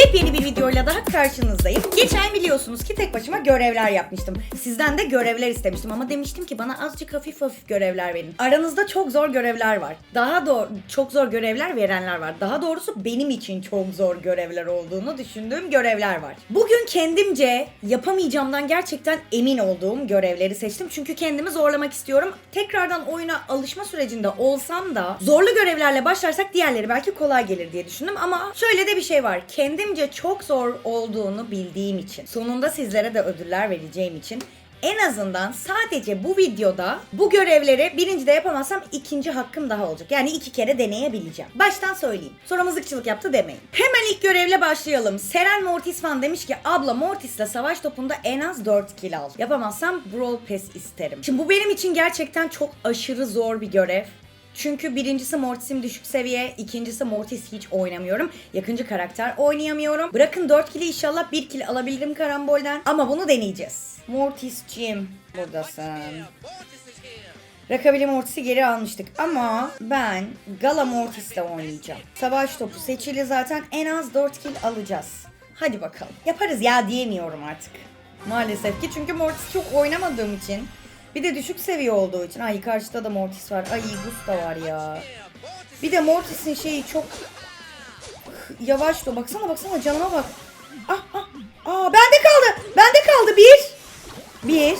Yepyeni bir videoyla daha karşınızdayım. Geçen biliyorsunuz ki tek başıma görevler yapmıştım. Sizden de görevler istemiştim ama demiştim ki bana azıcık hafif hafif görevler verin. Aranızda çok zor görevler var. Daha doğru çok zor görevler verenler var. Daha doğrusu benim için çok zor görevler olduğunu düşündüğüm görevler var. Bugün kendimce yapamayacağımdan gerçekten emin olduğum görevleri seçtim. Çünkü kendimi zorlamak istiyorum. Tekrardan oyuna alışma sürecinde olsam da zorlu görevlerle başlarsak diğerleri belki kolay gelir diye düşündüm ama şöyle de bir şey var. Kendimce çok zor olduğunu bildiğim için, sonunda sizlere de ödüller vereceğim için en azından sadece bu videoda bu görevleri birincide yapamazsam ikinci hakkım daha olacak. Yani iki kere deneyebileceğim. Baştan söyleyeyim. Sonra mızıkçılık yaptı demeyin. Hemen ilk görevle başlayalım. Seren Mortis fan demiş ki abla Mortis'le savaş topunda en az 4 kill al. Yapamazsam Brawl Pass isterim. Şimdi bu benim için gerçekten çok aşırı zor bir görev. Çünkü birincisi Mortis'im düşük seviye, ikincisi Mortis hiç oynamıyorum. Yakıncı karakter oynayamıyorum. Bırakın 4 kili inşallah 1 kill alabilirim karambolden. Ama bunu deneyeceğiz. Mortis'cim buradasın. Rakabili Mortis'i geri almıştık ama ben Gala Mortis'le oynayacağım. Savaş topu seçili zaten en az 4 kill alacağız. Hadi bakalım. Yaparız ya diyemiyorum artık. Maalesef ki çünkü Mortis çok oynamadığım için bir de düşük seviye olduğu için. Ay karşıda da Mortis var. Ay Gus da var ya. Bir de Mortis'in şeyi çok yavaş da. Baksana baksana canıma bak. Ah ah. Aa bende kaldı. Bende kaldı bir. Bir.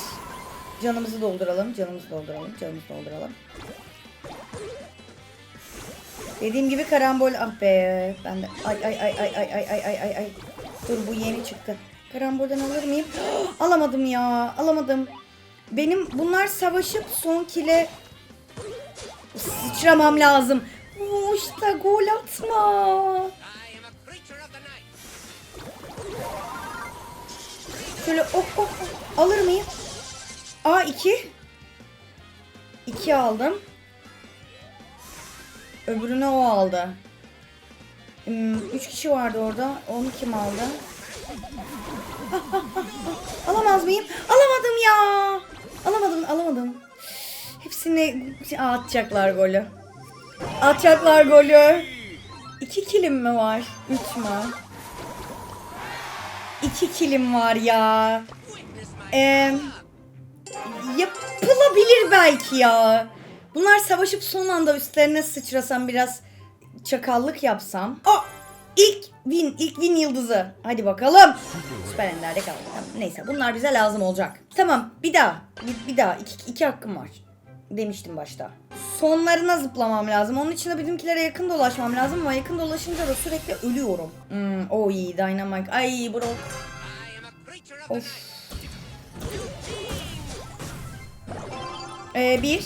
Canımızı dolduralım. Canımızı dolduralım. Canımızı dolduralım. Dediğim gibi karambol ah be. Ben de ay ay ay ay ay ay ay ay ay ay. Dur bu yeni çıktı. Karambolden alır mıyım? Alamadım ya. Alamadım. Benim bunlar savaşıp son kile sıçramam lazım. Oo, işte gol atma. Şöyle oh oh oh. Alır mıyım? Aa iki. İki aldım. Öbürünü o aldı. Hmm, üç kişi vardı orada. Onu kim aldı? Ah, ah, ah, ah. Alamaz mıyım? Alamadım ya. Alamadım, alamadım. Hepsini atacaklar golü. Atacaklar golü. İki kilim mi var? Üç mü? İki kilim var ya. Ee, yapılabilir belki ya. Bunlar savaşıp son anda üstlerine sıçrasam biraz çakallık yapsam. Aa, ilk win, ilk win yıldızı. Hadi bakalım. Süper Ender'de kaldı. Tamam, neyse bunlar bize lazım olacak. Tamam bir daha. Bir, bir daha. İki, iki hakkım var. Demiştim başta. Sonlarına zıplamam lazım. Onun için de bizimkilere yakın dolaşmam lazım ama yakın dolaşınca da sürekli ölüyorum. Hmm, o iyi Dynamite. Ay bro. Of. Ee, bir.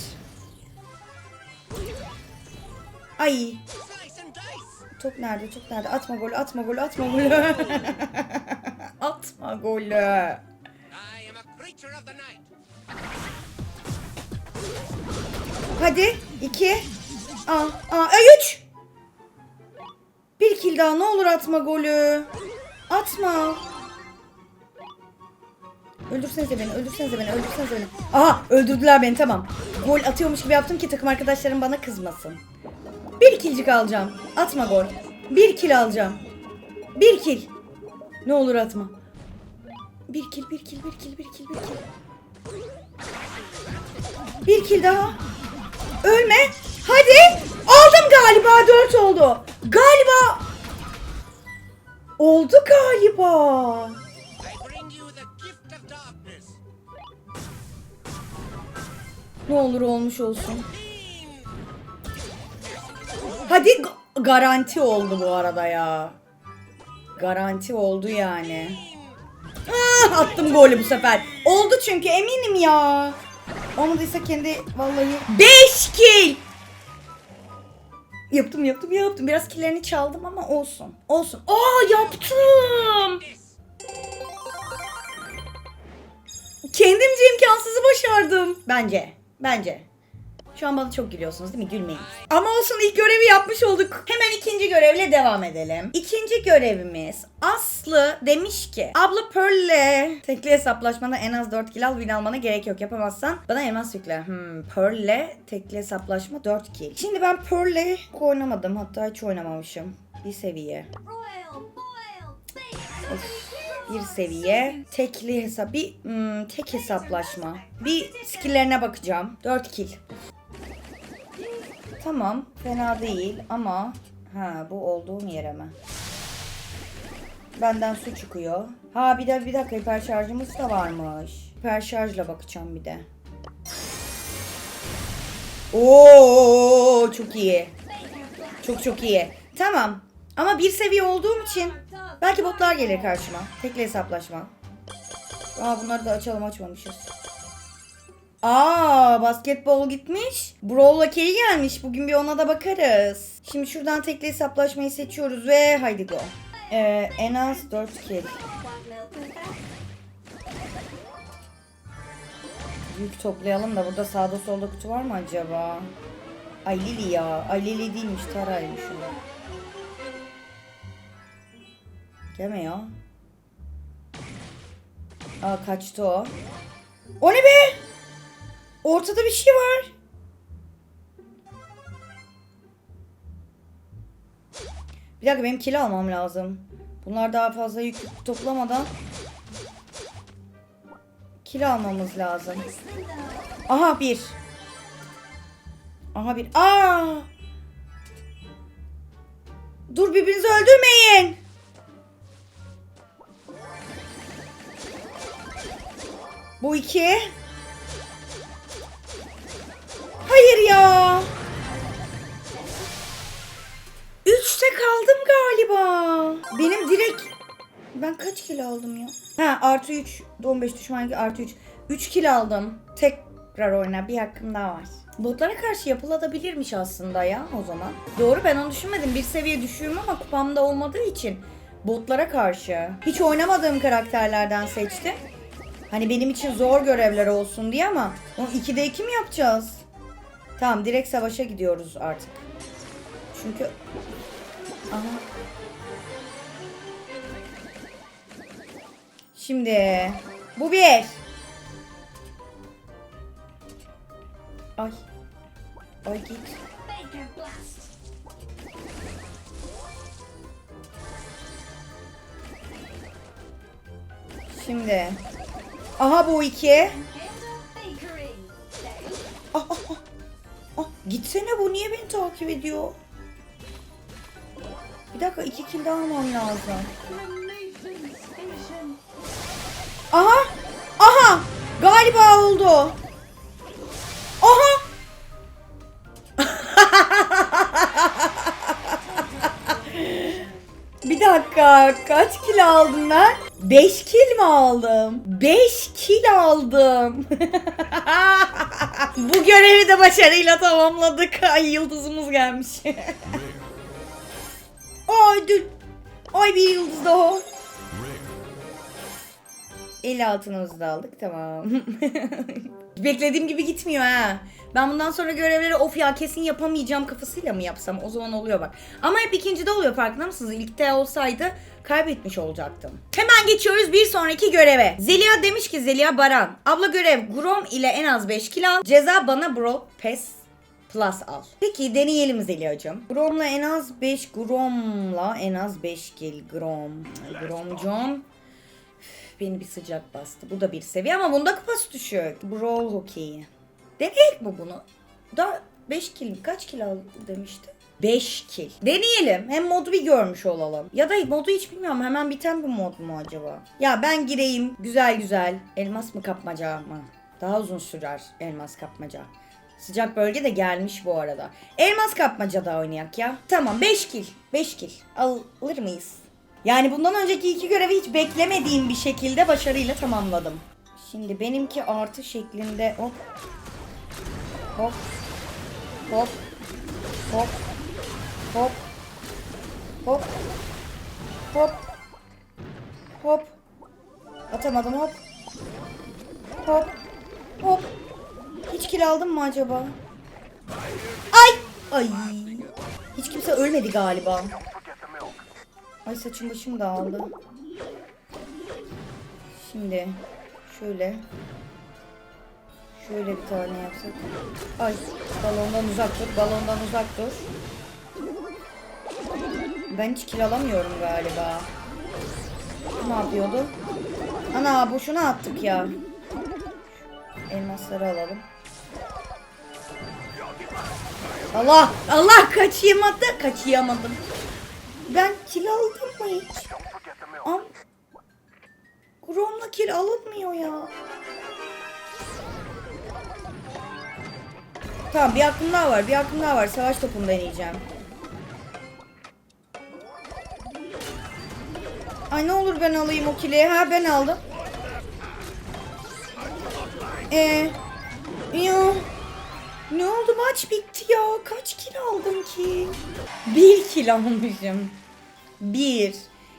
Ay. Top nerede? Top nerede? Atma golü, atma golü, atma golü. atma golü. Hadi. iki. Aa, aa, ay, üç. Bir kill daha. Ne olur atma golü. Atma. Öldürsenize beni, öldürsenize beni, öldürsenize beni. Aha, öldürdüler beni tamam. Gol atıyormuş gibi yaptım ki takım arkadaşlarım bana kızmasın. Bir kilcik alacağım. Atma gol. Bir kill alacağım. Bir kill. Ne olur atma. Bir kill, bir kill, bir kill, bir kill, bir kill. Bir kill daha. Ölme. Hadi. Aldım galiba. Dört oldu. Galiba. Oldu galiba. Ne olur olmuş olsun. Hadi ga- garanti oldu bu arada ya. Garanti oldu yani. Ah, attım golü bu sefer. Oldu çünkü eminim ya. Olmadıysa kendi vallahi 5 kill. Yaptım yaptım yaptım. Biraz killerini çaldım ama olsun. Olsun. Aa yaptım. Kendimce imkansızı başardım. Bence. Bence. Şu an bana çok gülüyorsunuz değil mi? Gülmeyin. Ama olsun ilk görevi yapmış olduk. Hemen ikinci görevle devam edelim. İkinci görevimiz Aslı demiş ki Abla Pearl'le tekli hesaplaşmada en az 4 kill al win almana gerek yok. Yapamazsan bana elmas yükle. Hmm, Pearl'le tekli hesaplaşma 4 kill. Şimdi ben Pearl'le oynamadım. Hatta hiç oynamamışım. Bir seviye. Of, bir seviye. Tekli hesap. Bir hmm, tek hesaplaşma. Bir skilllerine bakacağım. 4 kill. Tamam. Fena değil ama ha bu olduğum yere mi? Benden su çıkıyor. Ha bir de bir dakika hiper şarjımız da varmış. Hiper şarjla bakacağım bir de. Oo çok iyi. Çok çok iyi. Tamam. Ama bir seviye olduğum için belki botlar gelir karşıma. Tekli hesaplaşma. Aa bunları da açalım açmamışız. Aa basketbol gitmiş. Brawl'la Kelly gelmiş. Bugün bir ona da bakarız. Şimdi şuradan tekli hesaplaşmayı seçiyoruz ve haydi go. Ee, en az 4 kill. Yük toplayalım da burada sağda solda kutu var mı acaba? Ay Lili ya. Ay Lili değilmiş Tara'ymış. Gelme ya. Aa kaçtı o. O ne be? Ortada bir şey var. Bir dakika benim kilo almam lazım. Bunlar daha fazla yük toplamadan kilo almamız lazım. Aha bir. Aha bir. Aa! Dur birbirinizi öldürmeyin. Bu iki. Hayır ya. Üçte kaldım galiba. Benim direkt... Ben kaç kilo aldım ya? Ha artı 3. 15 düşman ki artı 3. 3 kilo aldım. Tekrar oyna bir hakkım daha var. Botlara karşı yapılabilirmiş aslında ya o zaman. Doğru ben onu düşünmedim. Bir seviye düşüğüm ama kupamda olmadığı için botlara karşı. Hiç oynamadığım karakterlerden seçtim. Hani benim için zor görevler olsun diye ama onu 2'de 2 mi yapacağız? Tamam direkt savaşa gidiyoruz artık. Çünkü Aha. Şimdi bu bir. Ay. Ay git. Şimdi. Aha bu iki. Ah, ah, ah. Gitsene bu niye beni takip ediyor? Bir dakika iki kill daha almam lazım. Aha! Aha! Galiba oldu. Aha! Bir dakika kaç kil aldım ben? 5 kil mi aldım? 5 kil aldım. Bu görevi de başarıyla tamamladık. Ay yıldızımız gelmiş. Ay dur. Ay bir yıldız daha. 50 altınımızı da aldık tamam. Beklediğim gibi gitmiyor ha. Ben bundan sonra görevleri of ya kesin yapamayacağım kafasıyla mı yapsam o zaman oluyor bak. Ama hep ikincide oluyor farkında mısınız? İlkte olsaydı kaybetmiş olacaktım. Hemen geçiyoruz bir sonraki göreve. Zeliha demiş ki Zeliha Baran. Abla görev Grom ile en az 5 kilo al. Ceza bana bro pes Plus al. Peki deneyelim Zeliha'cığım. Grom'la en az 5 Grom'la en az 5 kill Grom. Gromcum. Beni bir sıcak bastı. Bu da bir seviye ama bunda kupası düşük. Brawl hokeyi. Deneyek mi bunu? Da 5 kill kaç kill aldı demişti? 5 kill. Deneyelim. Hem modu bir görmüş olalım. Ya da modu hiç bilmiyorum. Hemen biten bir mod mu acaba? Ya ben gireyim. Güzel güzel. Elmas mı kapmaca mı? Daha uzun sürer elmas kapmaca. Sıcak bölge de gelmiş bu arada. Elmas kapmaca da oynayak ya. Tamam 5 kill. 5 kill. Alır mıyız? Yani bundan önceki iki görevi hiç beklemediğim bir şekilde başarıyla tamamladım. Şimdi benimki artı şeklinde hop. Hop. Hop. Hop. Hop. Hop. Hop. Hop. Atamadım hop. Hop. Hop. Hiç kill aldım mı acaba? Ay! Ay! Hiç kimse ölmedi galiba. Ay saçım başım dağıldı. Şimdi şöyle şöyle bir tane yapsak. Ay balondan uzak dur, balondan uzak dur. Ben hiç kill alamıyorum galiba. Ne yapıyordu? Ana boşuna attık ya. Elmasları alalım. Allah! Allah kaçıyamadı. Kaçıyamadım. Ben kill aldım mı hiç? Am Grom'la kill alınmıyor ya. Tamam bir hakkım daha var. Bir hakkım daha var. Savaş topunu deneyeceğim. Ay ne olur ben alayım o kili. Ha ben aldım. Ee, ya. Ne oldu maç bitti ya. Kaç kil aldım ki? Bir kil almışım. Bir.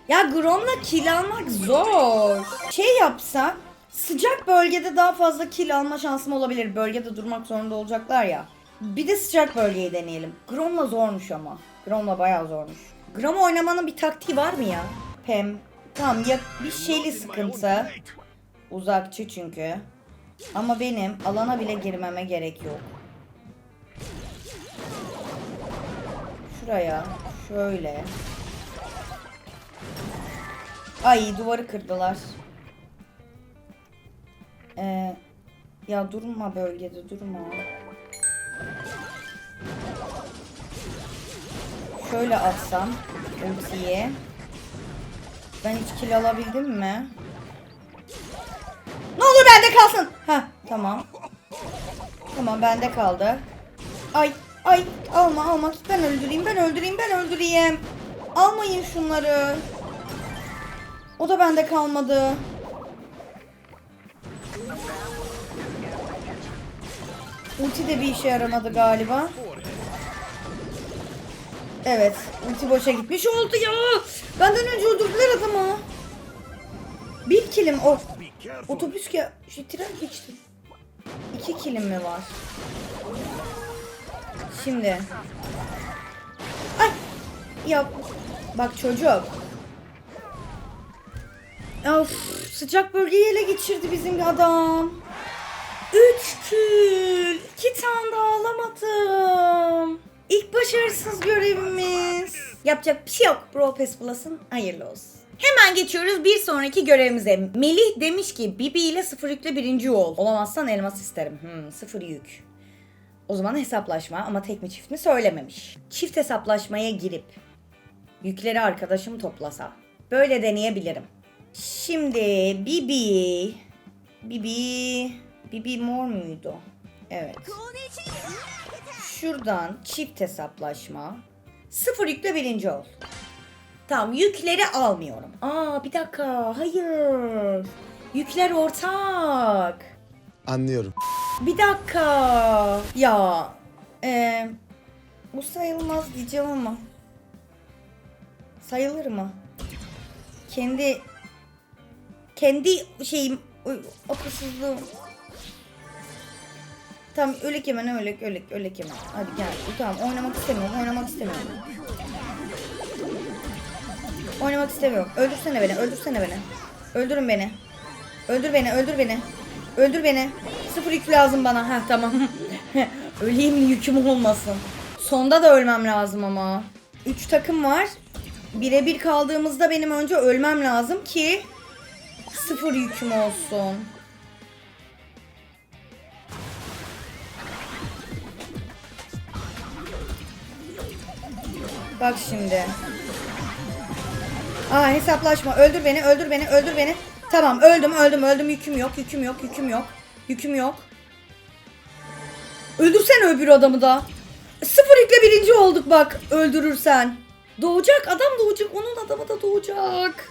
Ya Grom'la kil almak zor. Şey yapsa sıcak bölgede daha fazla kil alma şansım olabilir. Bölgede durmak zorunda olacaklar ya. Bir de sıcak bölgeyi deneyelim. Grom'la zormuş ama. Grom'la bayağı zormuş. Grom oynamanın bir taktiği var mı ya? Pem. Tamam ya bir şeyli sıkıntı. Uzakçı çünkü. Ama benim alana bile girmeme gerek yok. Şuraya. Şöyle. Ay duvarı kırdılar. Ee, ya durma bölgede durma. Şöyle atsam ultiyi. Ben hiç kill alabildim mi? Ne olur bende kalsın. Ha tamam. Tamam bende kaldı. Ay ay alma alma ben öldüreyim ben öldüreyim ben öldüreyim. Almayın şunları. O da bende kalmadı. Ulti de bir işe yaramadı galiba. Evet, ulti boşa gitmiş oldu ya. Benden önce öldürdüler adamı. Bir kilim o. Otobüs ya, şey tren geçti. İki kilim mi var? Şimdi. Ay. Ya bak çocuk. Of sıcak bölgeyi ele geçirdi bizim adam. Üç kül. iki tane daha alamadım. İlk başarısız görevimiz. Yapacak bir şey yok. Brawl Pass Plus'ın hayırlı olsun. Hemen geçiyoruz bir sonraki görevimize. Melih demiş ki Bibi ile sıfır yükle birinci ol. Olamazsan elmas isterim. Hmm, sıfır yük. O zaman hesaplaşma ama tek mi çift mi söylememiş. Çift hesaplaşmaya girip yükleri arkadaşım toplasa. Böyle deneyebilirim. Şimdi Bibi. Bibi. Bibi mor muydu? Evet. Şuradan çift hesaplaşma. Sıfır yükle birinci ol. Tamam yükleri almıyorum. Aa bir dakika. Hayır. Yükler ortak. Anlıyorum. Bir dakika. Ya. Ee, bu sayılmaz diyeceğim ama. Sayılır mı? Kendi kendi şeyim akılsızlığım. Tamam ölek hemen ölek ölek ölek hemen. Hadi gel. Tamam oynamak istemiyorum oynamak istemiyorum. Oynamak istemiyorum. Öldürsene beni öldürsene beni. Öldürün beni. Öldür beni öldür beni. Öldür beni. Sıfır yük lazım bana. Heh tamam. Öleyim yüküm olmasın. Sonda da ölmem lazım ama. Üç takım var. Birebir kaldığımızda benim önce ölmem lazım ki sıfır yüküm olsun. Bak şimdi. Aa hesaplaşma. Öldür beni, öldür beni, öldür beni. Tamam öldüm, öldüm, öldüm. Yüküm yok, yüküm yok, yüküm yok. Yüküm yok. Öldürsen öbür adamı da. Sıfır yükle birinci olduk bak öldürürsen. Doğacak adam doğacak. Onun adamı da doğacak.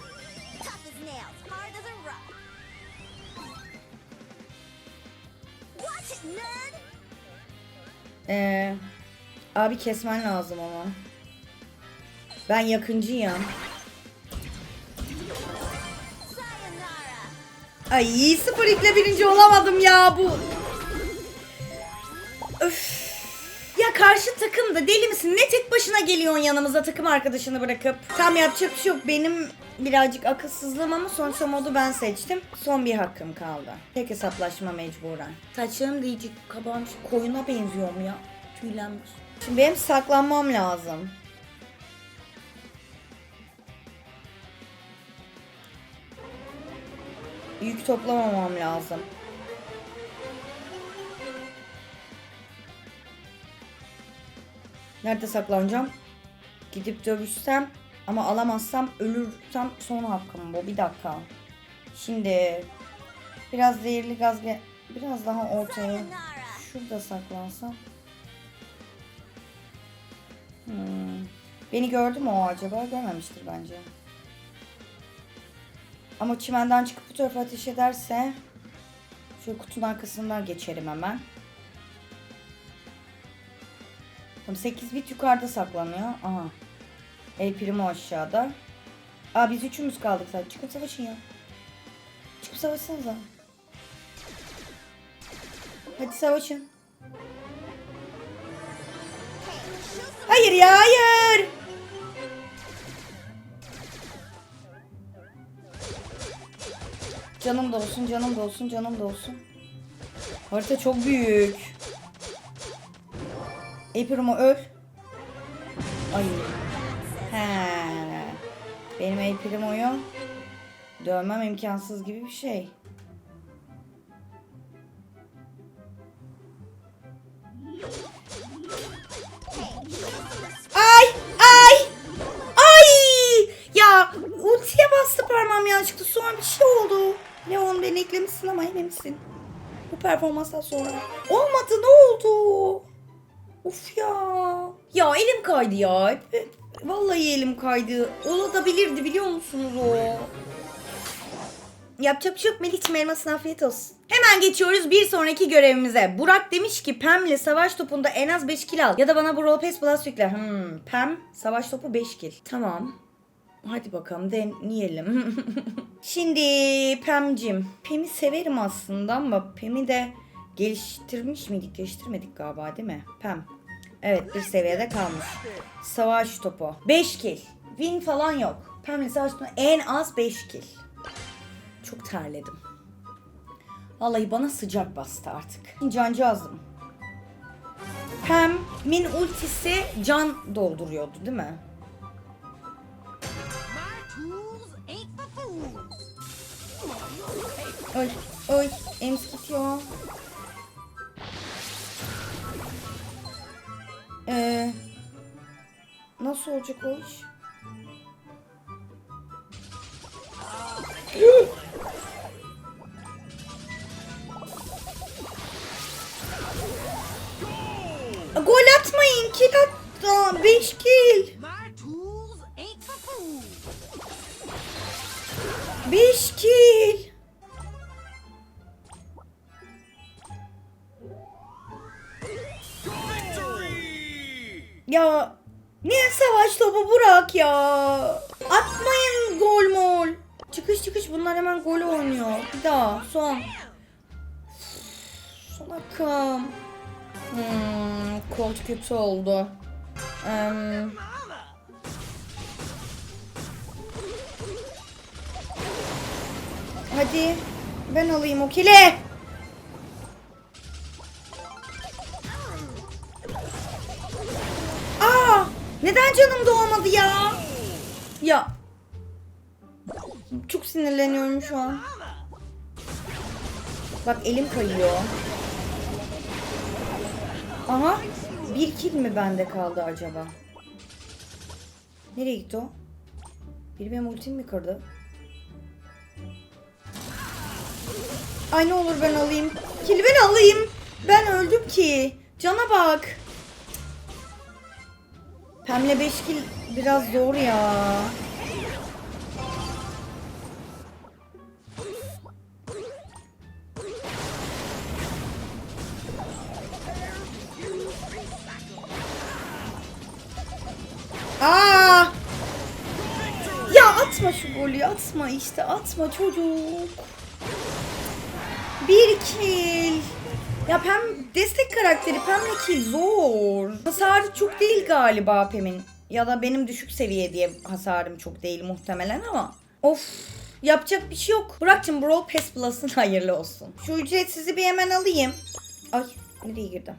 Ee, abi kesmen lazım ama. Ben yakıncıyım. Ay sıfır yükle birinci olamadım ya bu. Öf. Ya karşı takım da deli misin? Ne tek başına geliyorsun yanımıza takım arkadaşını bırakıp. Tam yapacak bir şey yok. Benim birazcık akılsızlığım ama sonuçta modu ben seçtim. Son bir hakkım kaldı. Tek hesaplaşma mecburen. Saçlarım da iyice kabarmış. Koyuna benziyor mu ya? Tüylenmiş. Şimdi benim saklanmam lazım. Yük toplamamam lazım. Nerede saklanacağım? Gidip dövüşsem ama alamazsam ölürsem son hakkım bu. Bir dakika. Şimdi biraz zehirli gaz biraz daha ortaya şurada saklansam. Hmm. Beni gördü mü o acaba? Görmemiştir bence. Ama çimenden çıkıp bu tarafa ateş ederse şöyle kutunun arkasından geçerim hemen. Tamam 8 bit yukarıda saklanıyor. Aha. El Primo aşağıda. Aa biz üçümüz kaldık zaten. Çıkın savaşın ya. Çıkıp savaşsanıza. Hadi savaşın. Hayır ya hayır. Canım da olsun, canım da olsun, canım da olsun. Harita çok büyük. Aprimo öl. Ay. He. Benim Aprimo'yu dövmem imkansız gibi bir şey. Ay! Ay! Ay! Ya ultiye bastı parmağım yanlışlıkla sonra bir şey oldu. Leon beni eklemişsin ama yememişsin. Bu performanstan sonra. Olmadı ne oldu? Uf ya. Ya elim kaydı ya. Vallahi elim kaydı. Olabilirdi biliyor musunuz o? Yapacak bir şey yok elmasına afiyet olsun. Hemen geçiyoruz bir sonraki görevimize. Burak demiş ki Pam'le savaş topunda en az 5 kill al. Ya da bana Brawl Pass Plus yükle. Hmm, Pam savaş topu 5 kill. Tamam. Hadi bakalım deneyelim. Şimdi Pam'cim. Pam'i severim aslında ama Pam'i de geliştirmiş miydik? Geliştirmedik galiba değil mi? Pam. Evet bir seviyede kalmış. Savaş topu. 5 kill. Win falan yok. Pam'le savaş topu en az 5 kill. Çok terledim. Vallahi bana sıcak bastı artık. Cancağızım. Pam'in ultisi can dolduruyordu değil mi? Oy, oy, ems gidiyor. Ee, nasıl olacak o iş? Gol atmayın, kill attı. 5 kill. 5 kill. Ya niye savaş topu bırak ya? Atmayın gol mol. Çıkış çıkış bunlar hemen gol oynuyor. Bir daha son. Son hakkım. Hmm, kötü oldu. Em, hadi ben alayım o kili. Aa! Neden canım doğmadı ya? Ya. Çok sinirleniyorum şu an. Bak elim kayıyor. Aha. Bir kill mi bende kaldı acaba? Nereye gitti o? Biri benim ultimi mi kırdı? Ay ne olur ben alayım. Kill ben alayım. Ben öldüm ki. Cana bak. Pemle 5 kill biraz zor ya. Aa! Ya atma şu golü atma işte atma çocuk. Kill. Ya Pem destek karakteri Pem'le kill zor. Hasarı çok değil galiba Pem'in. Ya da benim düşük seviye diye hasarım çok değil muhtemelen ama. Of yapacak bir şey yok. Burak'cığım Brawl Pass Plus'ın hayırlı olsun. Şu ücretsizi bir hemen alayım. Ay nereye girdim?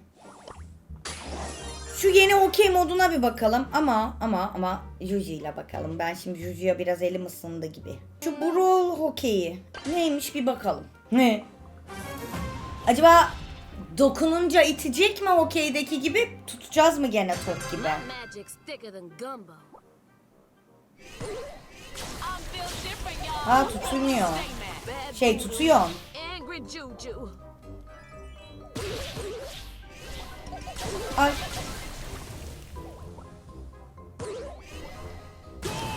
Şu yeni okey moduna bir bakalım ama ama ama Juju ile bakalım. Ben şimdi Juju'ya biraz elim ısındı gibi. Şu Brawl hokeyi neymiş bir bakalım. Ne? Acaba dokununca itecek mi hokeydeki gibi tutacağız mı gene top gibi? Ha tutulmuyor. Bad Şey tutuyor. Ay.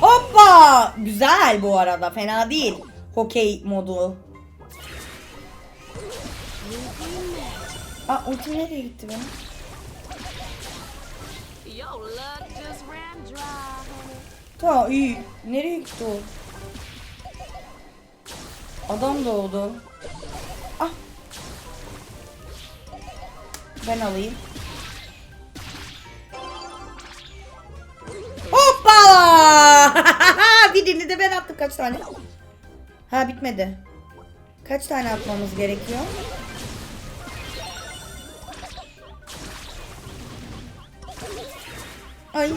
Hoppa! Güzel bu arada. Fena değil. Hokey modu. Aa ultim nereye gitti benim? Tamam iyi. Nereye gitti o? Adam doğdu. Ah. Ben alayım. Hoppa! Birini de ben attım kaç tane? Ha bitmedi. Kaç tane atmamız gerekiyor? Ay.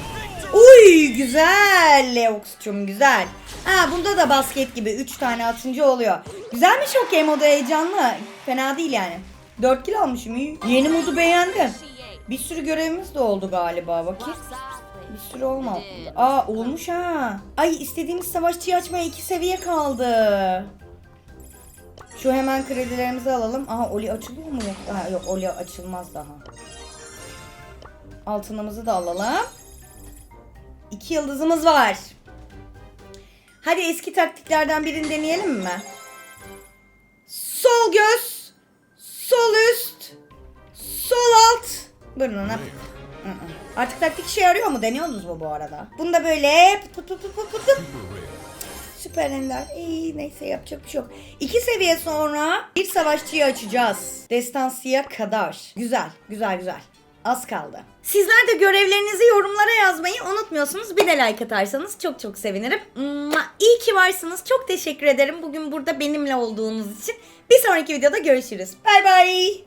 Uy güzel Leox'cum güzel. Ha bunda da basket gibi 3 tane atınca oluyor. Güzelmiş okey modu heyecanlı. Fena değil yani. 4 kill almışım iyi. Yeni modu beğendim. Bir sürü görevimiz de oldu galiba bakayım. Bir sürü olmadı. Aa olmuş ha. Ay istediğimiz savaşçıyı açmaya iki seviye kaldı. Şu hemen kredilerimizi alalım. Aha Oli açılıyor mu? Ha, yok Oli açılmaz daha. Altınımızı da alalım. İki yıldızımız var. Hadi eski taktiklerden birini deneyelim mi? Sol göz, sol üst, sol alt. Burnuna. Artık taktik işe yarıyor mu? Deniyorsunuz mu bu arada? Bunda böyle pıt pıt pıt pıt pıt. Süper ender. İyi neyse yapacak bir şey yok. İki seviye sonra bir savaşçıyı açacağız. Destansiya kadar. Güzel, güzel, güzel. Az kaldı. Sizler de görevlerinizi yorumlara yazmayı unutmuyorsunuz. Bir de like atarsanız çok çok sevinirim. İyi ki varsınız. Çok teşekkür ederim bugün burada benimle olduğunuz için. Bir sonraki videoda görüşürüz. Bay bay.